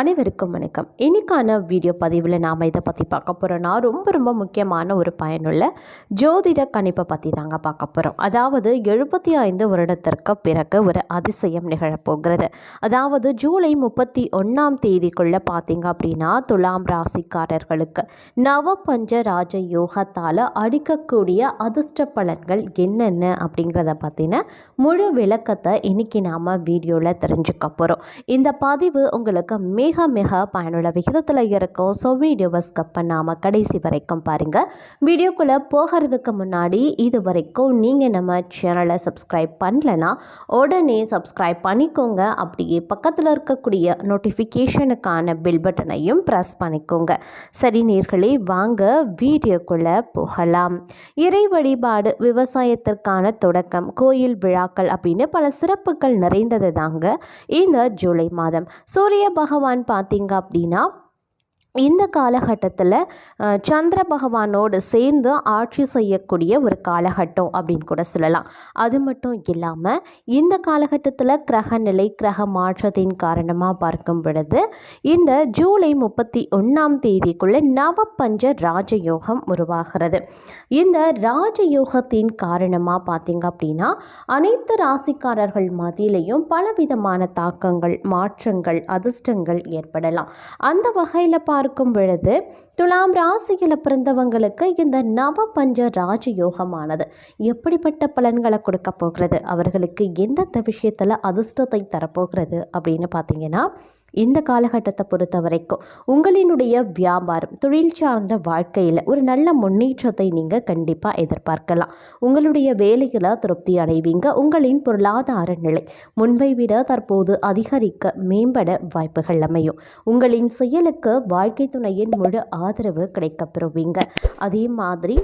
அனைவருக்கும் வணக்கம். இன்றைக்கான வீடியோ பதிவில் நாம் இதை பற்றி பார்க்க போகிறோன்னா ரொம்ப ரொம்ப முக்கியமான ஒரு பயனுள்ள ஜோதிட கணிப்பை பற்றி தாங்க பார்க்க போகிறோம் அதாவது எழுபத்தி ஐந்து வருடத்திற்கு பிறகு ஒரு அதிசயம் நிகழப்போகிறது அதாவது ஜூலை முப்பத்தி ஒன்றாம் தேதிக்குள்ளே பார்த்தீங்க அப்படின்னா துலாம் ராசிக்காரர்களுக்கு நவபஞ்ச ராஜ யோகத்தால் அடிக்கக்கூடிய அதிர்ஷ்ட பலன்கள் என்னென்ன அப்படிங்கிறத பற்றின முழு விளக்கத்தை இன்றைக்கி நாம் வீடியோவில் தெரிஞ்சுக்க போகிறோம் இந்த பதிவு உங்களுக்கு மே மிக மிக பயனுள்ள விகிதத்தில் இருக்கும். ஸோ வீடியோவை ஸ்கப் பண்ணாமல் கடைசி வரைக்கும் பாருங்கள் வீடியோக்குள்ளே போகிறதுக்கு முன்னாடி இது வரைக்கும் நீங்கள் நம்ம சேனலை சப்ஸ்கிரைப் பண்ணலனா உடனே சப்ஸ்கிரைப் பண்ணிக்கோங்க. அப்படியே பக்கத்தில் இருக்கக்கூடிய நோட்டிஃபிகேஷனுக்கான பில் பட்டனையும் ப்ரெஸ் பண்ணிக்கோங்க. சரி நேர்களே வாங்க வீடியோக்குள்ளே போகலாம். இறை வழிபாடு விவசாயத்திற்கான தொடக்கம் கோயில் விழாக்கள் அப்படின்னு பல சிறப்புகள் நிறைந்தது தாங்க இந்த ஜூலை மாதம். சூரிய பகவான் பார்த்தீங்க அப்படின்னா இந்த காலகட்டத்தில் சந்திர பகவானோடு சேர்ந்து ஆட்சி செய்யக்கூடிய ஒரு காலகட்டம் அப்படின்னு கூட சொல்லலாம். அது மட்டும் இல்லாமல் இந்த காலகட்டத்தில் கிரக நிலை கிரக மாற்றத்தின் காரணமாக பார்க்கும் பொழுது இந்த ஜூலை முப்பத்தி ஒன்றாம் தேதிக்குள்ளே நவப்பஞ்ச ராஜயோகம் உருவாகிறது. இந்த ராஜயோகத்தின் காரணமாக பார்த்தீங்க அப்படின்னா அனைத்து ராசிக்காரர்கள் மத்தியிலையும் பலவிதமான தாக்கங்கள் மாற்றங்கள் அதிர்ஷ்டங்கள் ஏற்படலாம். அந்த வகையில் பார்த்து பார்க்கும் பொழுது துலாம் ராசியில் பிறந்தவங்களுக்கு இந்த நவபஞ்ச ராஜயோகமானது எப்படிப்பட்ட பலன்களை கொடுக்க போகிறது? அவர்களுக்கு எந்தெந்த விஷயத்தில் அதிர்ஷ்டத்தை தரப்போகிறது? அப்படின்னு பார்த்தீங்கன்னா இந்த காலகட்டத்தை பொறுத்த வரைக்கும் உங்களினுடைய வியாபாரம் தொழில் சார்ந்த வாழ்க்கையில் ஒரு நல்ல முன்னேற்றத்தை நீங்கள் கண்டிப்பாக எதிர்பார்க்கலாம். உங்களுடைய வேலைகளை திருப்தி அடைவீங்க. உங்களின் பொருளாதார நிலை முன்பை விட தற்போது அதிகரிக்க மேம்பட வாய்ப்புகள் அமையும். உங்களின் செயலுக்கு வாழ்க்கை துணையின் முழு ஆதரவு கிடைக்கப்பெறுவீங்க. அதே மாதிரி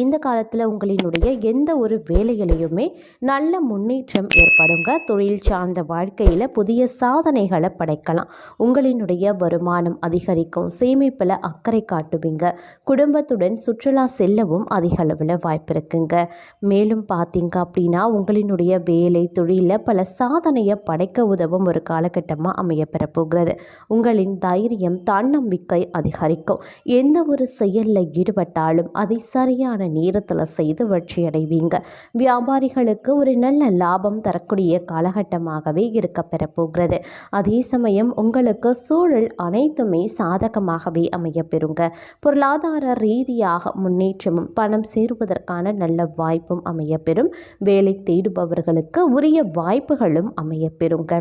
இந்த காலத்தில் உங்களினுடைய எந்த ஒரு வேலையிலையுமே நல்ல முன்னேற்றம் ஏற்படுங்க. தொழில் சார்ந்த வாழ்க்கையில் புதிய சாதனைகளை படைக்கலாம். உங்களினுடைய வருமானம் அதிகரிக்கும். சேமிப்பில் அக்கறை காட்டுவீங்க. குடும்பத்துடன் சுற்றுலா செல்லவும் அதிக அளவில் வாய்ப்பு இருக்குங்க. மேலும் பார்த்தீங்க அப்படின்னா உங்களினுடைய வேலை தொழிலில் பல சாதனையை படைக்க உதவும் ஒரு காலகட்டமாக அமையப்பெற போகிறது. உங்களின் தைரியம் தன்னம்பிக்கை அதிகரிக்கும். எந்த ஒரு செயலில் ஈடுபட்டாலும் அதை சரியான நேரத்தில் செய்து வெற்றி அடைவீங்க. வியாபாரிகளுக்கு ஒரு நல்ல லாபம் தரக்கூடிய காலகட்டமாகவே இருக்க பெறப்போகிறது. அதே சமயம் உங்களுக்கு சூழல் அனைத்துமே சாதகமாகவே அமையப்பெறுங்க பொருளாதார ரீதியாக முன்னேற்றமும் பணம் சேருவதற்கான நல்ல வாய்ப்பும் அமைய பெறும். வேலை தேடுபவர்களுக்கு உரிய வாய்ப்புகளும் அமையப்பெறுங்க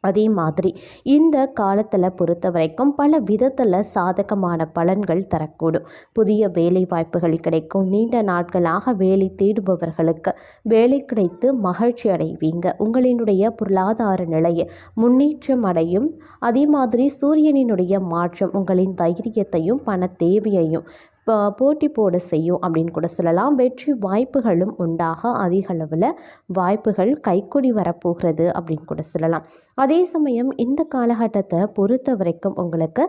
அதே மாதிரி இந்த காலத்தில் பொறுத்த வரைக்கும் பல விதத்தில் சாதகமான பலன்கள் தரக்கூடும். புதிய வேலை வாய்ப்புகள் கிடைக்கும். நீண்ட நாட்களாக வேலை தேடுபவர்களுக்கு வேலை கிடைத்து மகிழ்ச்சி அடைவீங்க. உங்களினுடைய பொருளாதார நிலையை முன்னேற்றம் அடையும். அதே மாதிரி சூரியனினுடைய மாற்றம் உங்களின் தைரியத்தையும் பண தேவையையும் போட்டி போட செய்யும் அப்படின்னு கூட சொல்லலாம். வெற்றி வாய்ப்புகளும் உண்டாக அதிக அளவில் வாய்ப்புகள் கைக்கூடி வரப்போகிறது அப்படின்னு கூட சொல்லலாம். அதே சமயம் இந்த காலகட்டத்தை பொறுத்த வரைக்கும் உங்களுக்கு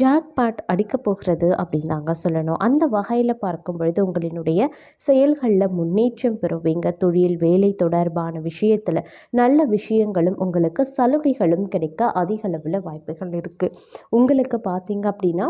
ஜாக்பாட் அடிக்க போகிறது அப்படின்னு தாங்க சொல்லணும். அந்த வகையில் பார்க்கும் பொழுது உங்களினுடைய செயல்களில் முன்னேற்றம் பெறுவீங்க. தொழில் வேலை தொடர்பான விஷயத்தில் நல்ல விஷயங்களும் உங்களுக்கு சலுகைகளும் கிடைக்க அதிக அளவில் வாய்ப்புகள் இருக்குது உங்களுக்கு பார்த்தீங்க அப்படின்னா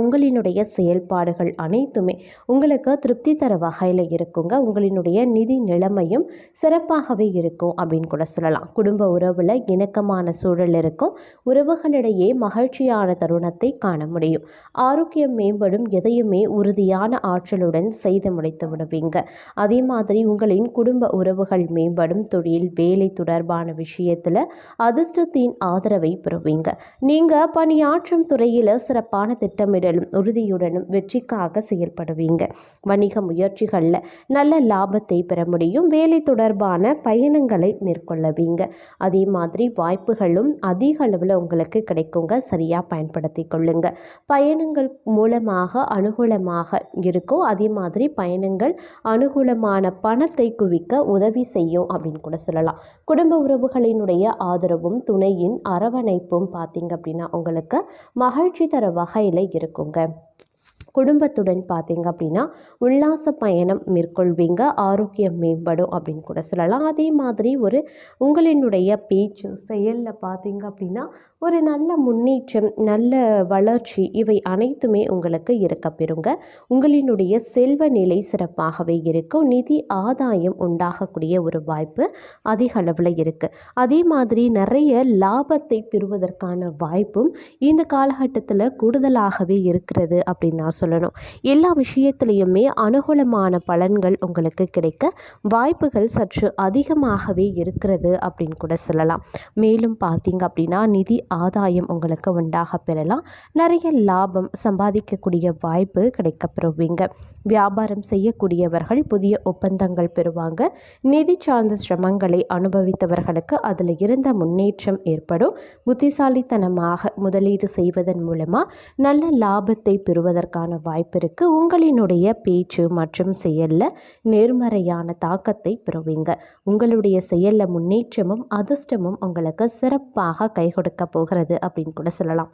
உங்களினுடைய செயல்பாடுகள் அனைத்துமே உங்களுக்கு திருப்தி தர வகையில் இருக்குங்க. உங்களினுடைய நிதி நிலைமையும் சிறப்பாகவே இருக்கும் அப்படின்னு கூட சொல்லலாம். குடும்ப உறவில் இணக்கமான சூழல் இருக்கும். உறவுகளிடையே மகிழ்ச்சியான தருணத்தை காண முடியும். ஆரோக்கியம் மேம்படும் எதையுமே உறுதியான ஆற்றலுடன் செய்து முடித்து விடுவீங்க. அதே மாதிரி உங்களின் குடும்ப உறவுகள் மேம்படும் தொழில் வேலை தொடர்பான விஷயத்தில் அதிர்ஷ்டத்தின் ஆதரவை பெறுவீங்க. நீங்கள் பணியாற்றும் துறையில் சிறப்பான திட்டமிடலும் உறுதியுடனும் வெற்றிக்காக செயல்படுவீங்க. வணிக முயற்சிகளில் நல்ல லாபத்தை பெற முடியும். வேலை தொடர்பான பயணங்களை மேற்கொள்ளவீங்க அதே மாதிரி வாய்ப்புகளும் அதிக அளவில் உங்களுக்கு கிடைக்குங்க. சரியாக பயன்படுத்தி கொள்ளுங்க. பயணங்கள் மூலமாக அனுகூலமாக இருக்கும். அதே மாதிரி பயணங்கள் அனுகூலமான பணத்தை குவிக்க உதவி செய்யும் அப்படின்னு கூட சொல்லலாம். குடும்ப உறவுகளினுடைய ஆதரவும் துணையின் அரவணைப்பும் பார்த்தீங்க அப்படின்னா உங்களுக்கு மகிழ்ச்சி தர வகையில் இருக்குங்க குடும்பத்துடன் பார்த்தீங்க அப்படின்னா உல்லாச பயணம் மேற்கொள்வீங்க ஆரோக்கியம் மேம்படும் அப்படின்னு கூட சொல்லலாம். அதே மாதிரி ஒரு உங்களினுடைய பேச்சு செயலில் பார்த்தீங்க அப்படின்னா ஒரு நல்ல முன்னேற்றம் நல்ல வளர்ச்சி இவை அனைத்துமே உங்களுக்கு இருக்கப்பெறுங்க உங்களினுடைய செல்வ நிலை சிறப்பாகவே இருக்கும். நிதி ஆதாயம் உண்டாகக்கூடிய ஒரு வாய்ப்பு அதிக அளவில் இருக்குது அதே மாதிரி நிறைய லாபத்தை பெறுவதற்கான வாய்ப்பும் இந்த காலகட்டத்தில் கூடுதலாகவே இருக்கிறது அப்படின்னு தான் சொல்லணும். எல்லா விஷயத்துலேயுமே அனுகூலமான பலன்கள் உங்களுக்கு கிடைக்க வாய்ப்புகள் சற்று அதிகமாகவே இருக்கிறது அப்படின்னு கூட சொல்லலாம். மேலும் பார்த்தீங்க அப்படின்னா நிதி ஆதாயம் உங்களுக்கு உண்டாக பெறலாம். நிறைய லாபம் சம்பாதிக்கக்கூடிய வாய்ப்பு கிடைக்கப்பெறுவீங்க. வியாபாரம் செய்யக்கூடியவர்கள் புதிய ஒப்பந்தங்கள் பெறுவாங்க. நிதி சார்ந்த சிரமங்களை அனுபவித்தவர்களுக்கு அதில் இருந்த முன்னேற்றம் ஏற்படும். புத்திசாலித்தனமாக முதலீடு செய்வதன் மூலமாக நல்ல லாபத்தை பெறுவதற்கான வாய்ப்பு இருக்குது உங்களினுடைய பேச்சு மற்றும் செயலில் நேர்மறையான தாக்கத்தை பெறுவீங்க. உங்களுடைய செயலில் முன்னேற்றமும் அதிர்ஷ்டமும் உங்களுக்கு சிறப்பாக கை கொடுக்க போகிறது அப்படின்னு கூட சொல்லலாம்.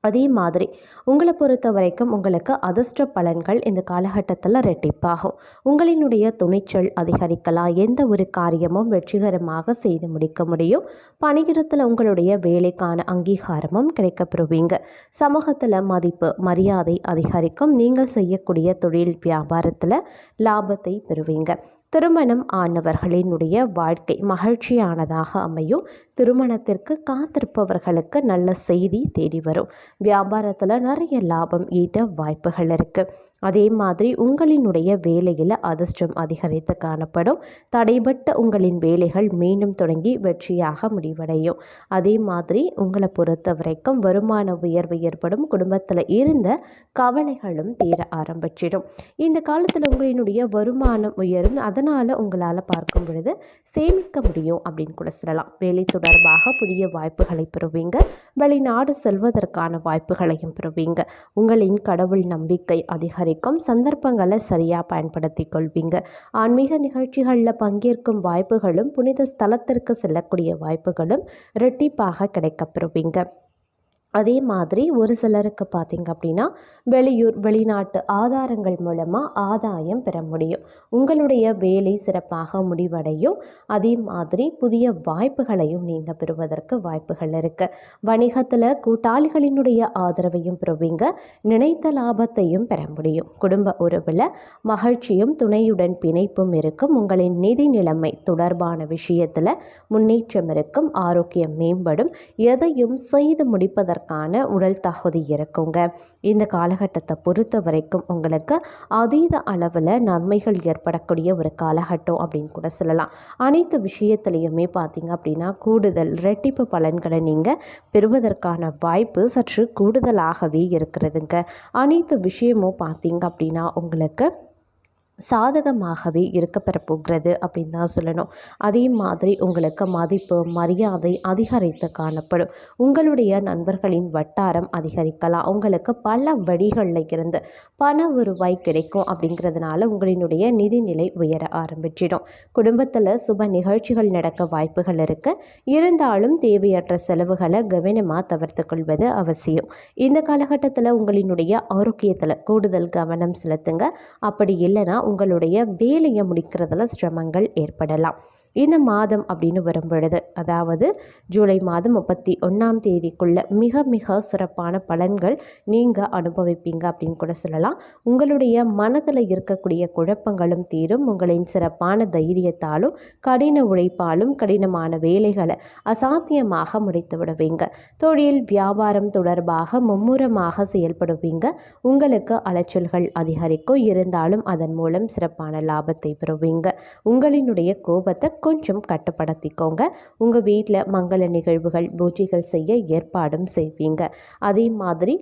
அதே மாதிரி உங்களை பொறுத்த வரைக்கும் உங்களுக்கு அதிர்ஷ்ட பலன்கள் இந்த காலகட்டத்தில் ரெட்டிப்பாகும் உங்களினுடைய துணிச்சல் அதிகரிக்கலாம். எந்த ஒரு காரியமும் வெற்றிகரமாக செய்து முடிக்க முடியும். பணியிடத்தில் உங்களுடைய வேலைக்கான அங்கீகாரமும் கிடைக்கப்பெறுவீங்க. சமூகத்தில் மதிப்பு மரியாதை அதிகரிக்கும். நீங்கள் செய்யக்கூடிய தொழில் வியாபாரத்தில் லாபத்தை பெறுவீங்க. திருமணம் ஆனவர்களினுடைய வாழ்க்கை மகிழ்ச்சியானதாக அமையும். திருமணத்திற்கு காத்திருப்பவர்களுக்கு நல்ல செய்தி தேடி வரும். வியாபாரத்தில் நிறைய லாபம் ஈட்ட வாய்ப்புகள் இருக்குது அதே மாதிரி உங்களினுடைய வேலையில் அதிர்ஷ்டம் அதிகரித்து காணப்படும். தடைபட்ட உங்களின் வேலைகள் மீண்டும் தொடங்கி வெற்றியாக முடிவடையும். அதே மாதிரி உங்களை பொறுத்த வரைக்கும் வருமான உயர்வு ஏற்படும். குடும்பத்தில் இருந்த கவலைகளும் தீர ஆரம்பிச்சிடும். இந்த காலத்தில் உங்களினுடைய வருமானம் உயரும். அதனால் உங்களால் பார்க்கும் பொழுது சேமிக்க முடியும் அப்படின்னு கூட சொல்லலாம். வேலை தொடர்பாக புதிய வாய்ப்புகளை பெறுவீங்க. வெளிநாடு செல்வதற்கான வாய்ப்புகளையும் பெறுவீங்க. உங்களின் கடவுள் நம்பிக்கை அதிகரி வரைக்கும் சந்தர்ப்பங்களை சரியாக பயன்படுத்தி கொள்வீங்க. ஆன்மீக நிகழ்ச்சிகளில் பங்கேற்கும் வாய்ப்புகளும் புனித ஸ்தலத்திற்கு செல்லக்கூடிய வாய்ப்புகளும் இரட்டிப்பாக கிடைக்கப்பெறுவீங்க அதே மாதிரி ஒரு சிலருக்கு பார்த்திங்க அப்படின்னா வெளியூர் வெளிநாட்டு ஆதாரங்கள் மூலமாக ஆதாயம் பெற முடியும். உங்களுடைய வேலை சிறப்பாக முடிவடையும். அதே மாதிரி புதிய வாய்ப்புகளையும் நீங்கள் பெறுவதற்கு வாய்ப்புகள் இருக்குது வணிகத்தில் கூட்டாளிகளினுடைய ஆதரவையும் பெறுவீங்க. நினைத்த லாபத்தையும் பெற முடியும். குடும்ப உறவில் மகிழ்ச்சியும் துணையுடன் பிணைப்பும் இருக்கும். உங்களின் நிதி நிலைமை தொடர்பான விஷயத்தில் முன்னேற்றம் இருக்கும். ஆரோக்கியம் மேம்படும். எதையும் செய்து முடிப்பதற்கு செய்வதற்கான உடல் தகுதி இருக்குங்க. இந்த காலகட்டத்தை பொறுத்த வரைக்கும் உங்களுக்கு அதீத அளவில் நன்மைகள் ஏற்படக்கூடிய ஒரு காலகட்டம் அப்படின்னு கூட சொல்லலாம். அனைத்து விஷயத்துலையுமே பார்த்தீங்க அப்படின்னா கூடுதல் ரெட்டிப்பு பலன்களை நீங்கள் பெறுவதற்கான வாய்ப்பு சற்று கூடுதலாகவே இருக்கிறதுங்க. அனைத்து விஷயமும் பார்த்தீங்க அப்படின்னா உங்களுக்கு சாதகமாகவே இருக்கப்பெற போகிறது அப்படின்னு தான் சொல்லணும். அதே மாதிரி உங்களுக்கு மதிப்பு மரியாதை அதிகரித்து காணப்படும். உங்களுடைய நண்பர்களின் வட்டாரம் அதிகரிக்கலாம். உங்களுக்கு பல வழிகளில் இருந்து பண வருவாய் கிடைக்கும் அப்படிங்கிறதுனால உங்களினுடைய நிதிநிலை உயர ஆரம்பிச்சிடும். குடும்பத்தில் சுப நிகழ்ச்சிகள் நடக்க வாய்ப்புகள் இருக்குது இருந்தாலும் தேவையற்ற செலவுகளை கவனமாக தவிர்த்து கொள்வது அவசியம். இந்த காலகட்டத்தில் உங்களினுடைய ஆரோக்கியத்தில் கூடுதல் கவனம் செலுத்துங்க. அப்படி இல்லைன்னா உங்களுடைய வேலையை முடிக்கிறதுல சிரமங்கள் ஏற்படலாம். இந்த மாதம் அப்படின்னு வரும் பொழுது அதாவது ஜூலை மாதம் முப்பத்தி ஒன்றாம் தேதிக்குள்ள மிக மிக சிறப்பான பலன்கள் நீங்கள் அனுபவிப்பீங்க அப்படின்னு கூட சொல்லலாம். உங்களுடைய மனதில் இருக்கக்கூடிய குழப்பங்களும் தீரும். உங்களின் சிறப்பான தைரியத்தாலும் கடின உழைப்பாலும் கடினமான வேலைகளை அசாத்தியமாக முடித்து விடுவீங்க. தொழில் வியாபாரம் தொடர்பாக மும்முரமாக செயல்படுவீங்க. உங்களுக்கு அலைச்சல்கள் அதிகரிக்கும். இருந்தாலும் அதன் மூலம் சிறப்பான லாபத்தை பெறுவீங்க. உங்களினுடைய கோபத்தை கொஞ்சம் கட்டுப்படுத்திக்கோங்க. உங்கள் வீட்டில் மங்கள நிகழ்வுகள் பூஜைகள் செய்ய ஏற்பாடும் செய்வீங்க. அதே மாதிரி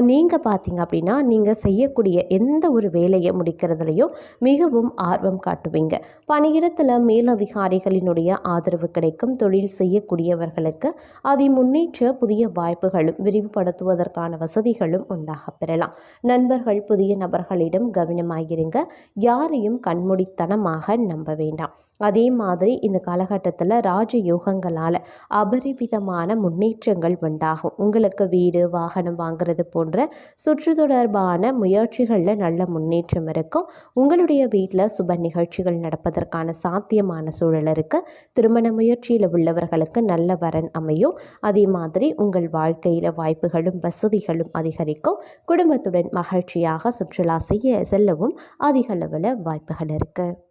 நீங்கள் பார்த்தீங்க அப்படின்னா நீங்கள் செய்யக்கூடிய எந்த ஒரு வேலையை முடிக்கிறதுலையும் மிகவும் ஆர்வம் காட்டுவீங்க. பணியிடத்தில் மேலதிகாரிகளினுடைய ஆதரவு கிடைக்கும். தொழில் செய்யக்கூடியவர்களுக்கு அதை முன்னேற்ற புதிய வாய்ப்புகளும் விரிவுபடுத்துவதற்கான வசதிகளும் உண்டாக பெறலாம். நண்பர்கள் புதிய நபர்களிடம் கவனமாகிருங்க யாரையும் கண்மூடித்தனமாக நம்ப வேண்டாம். அதே மாதிரி இந்த காலகட்டத்தில் ராஜயோகங்களால் அபரிவிதமான முன்னேற்றங்கள் உண்டாகும். உங்களுக்கு வீடு வாகனம் வாங்குறது போல் போன்ற சுற்று தொடர்பான முயற்சிகளில் நல்ல முன்னேற்றம் இருக்கும். உங்களுடைய வீட்டில் சுப நிகழ்ச்சிகள் நடப்பதற்கான சாத்தியமான சூழல் இருக்குது திருமண முயற்சியில் உள்ளவர்களுக்கு நல்ல வரன் அமையும். அதே மாதிரி உங்கள் வாழ்க்கையில் வாய்ப்புகளும் வசதிகளும் அதிகரிக்கும். குடும்பத்துடன் மகிழ்ச்சியாக சுற்றுலா செய்ய செல்லவும் அதிக அளவில் வாய்ப்புகள் இருக்குது